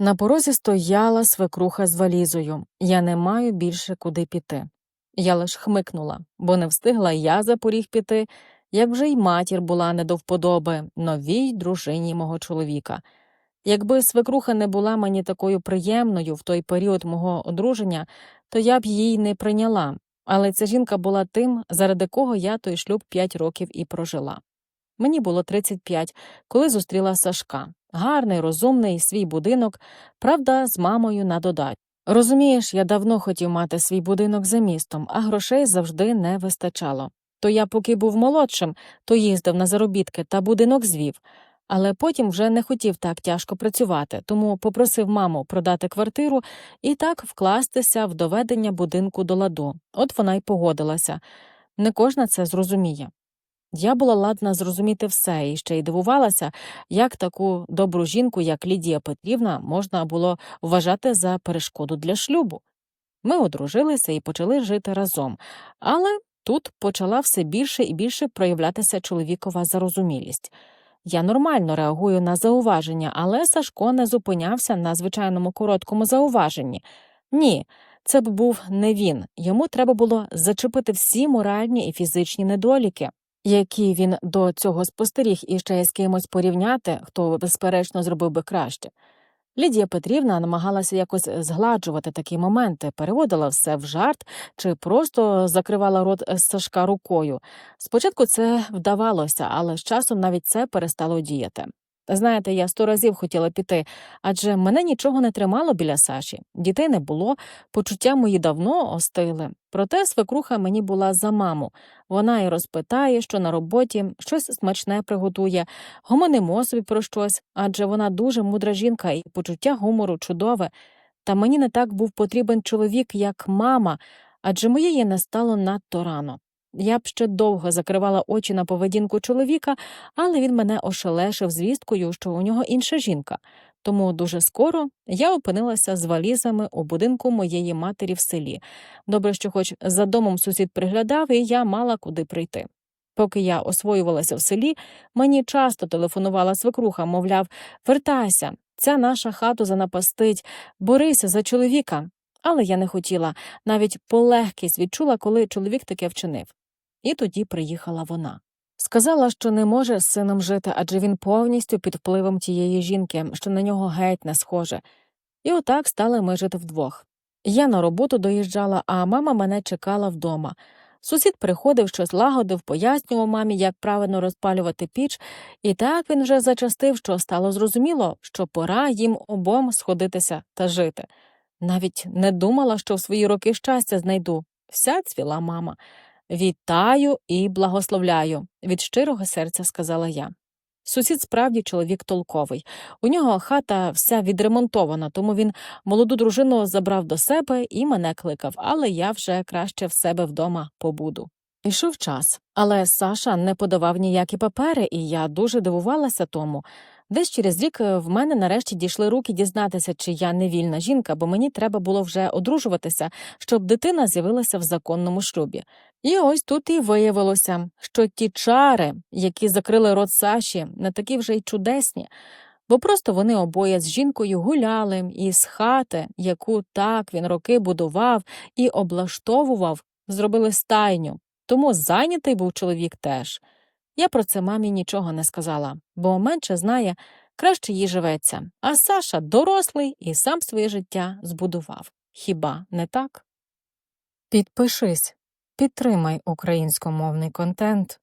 На порозі стояла свекруха з валізою. Я не маю більше куди піти. Я лиш хмикнула, бо не встигла я за поріг піти, як вже й матір була не до вподоби новій дружині мого чоловіка. Якби свекруха не була мені такою приємною в той період мого одруження, то я б її не прийняла, але ця жінка була тим, заради кого я той шлюб п'ять років і прожила. Мені було 35, коли зустріла Сашка. Гарний, розумний, свій будинок, правда, з мамою на додать. Розумієш, я давно хотів мати свій будинок за містом, а грошей завжди не вистачало. То я, поки був молодшим, то їздив на заробітки та будинок звів, але потім вже не хотів так тяжко працювати, тому попросив маму продати квартиру і так вкластися в доведення будинку до ладу. От вона й погодилася. Не кожна це зрозуміє. Я була ладна зрозуміти все і ще й дивувалася, як таку добру жінку, як Лідія Петрівна, можна було вважати за перешкоду для шлюбу. Ми одружилися і почали жити разом, але тут почала все більше і більше проявлятися чоловікова зарозумілість. Я нормально реагую на зауваження, але Сашко не зупинявся на звичайному короткому зауваженні. Ні, це б був не він. Йому треба було зачепити всі моральні і фізичні недоліки, які він до цього спостеріг і ще з кимось порівняти, хто, безперечно, зробив би краще. Лідія Петрівна намагалася якось згладжувати такі моменти, переводила все в жарт чи просто закривала рот з Сашка рукою. Спочатку це вдавалося, але з часом навіть це перестало діяти. Знаєте, я сто разів хотіла піти, адже мене нічого не тримало біля Саші, дітей не було, почуття мої давно остили. Проте свекруха мені була за маму. Вона і розпитає, що на роботі, щось смачне приготує, гомонимо собі про щось, адже вона дуже мудра жінка і почуття гумору чудове. Та мені не так був потрібен чоловік, як мама, адже моєї не стало надто рано. Я б ще довго закривала очі на поведінку чоловіка, але він мене ошелешив звісткою, що у нього інша жінка. Тому дуже скоро я опинилася з валізами у будинку моєї матері в селі. Добре, що хоч за домом сусід приглядав, і я мала куди прийти. Поки я освоювалася в селі, мені часто телефонувала свекруха, мовляв, вертайся, ця наша хату занапастить, борися за чоловіка. Але я не хотіла, навіть полегкість відчула, коли чоловік таке вчинив. І тоді приїхала вона. Сказала, що не може з сином жити, адже він повністю під впливом тієї жінки, що на нього геть не схоже. І отак стали ми жити вдвох. Я на роботу доїжджала, а мама мене чекала вдома. Сусід приходив, щось лагодив, пояснював мамі, як правильно розпалювати піч, і так він вже зачастив, що стало зрозуміло, що пора їм обом сходитися та жити. Навіть не думала, що в свої роки щастя знайду. Вся цвіла мама. Вітаю і благословляю, від щирого серця сказала я. Сусід справді чоловік толковий. У нього хата вся відремонтована, тому він молоду дружину забрав до себе і мене кликав, але я вже краще в себе вдома побуду. Ішов час, але Саша не подавав ніякі папери, і я дуже дивувалася тому. Десь через рік е, в мене нарешті дійшли руки дізнатися, чи я не вільна жінка, бо мені треба було вже одружуватися, щоб дитина з'явилася в законному шлюбі. І ось тут і виявилося, що ті чари, які закрили рот Саші, не такі вже й чудесні, бо просто вони обоє з жінкою гуляли, і з хати, яку так він роки будував і облаштовував, зробили стайню. Тому зайнятий був чоловік теж. Я про це мамі нічого не сказала, бо менше знає, краще їй живеться. А Саша дорослий і сам своє життя збудував. Хіба не так? Підпишись, підтримай українськомовний контент.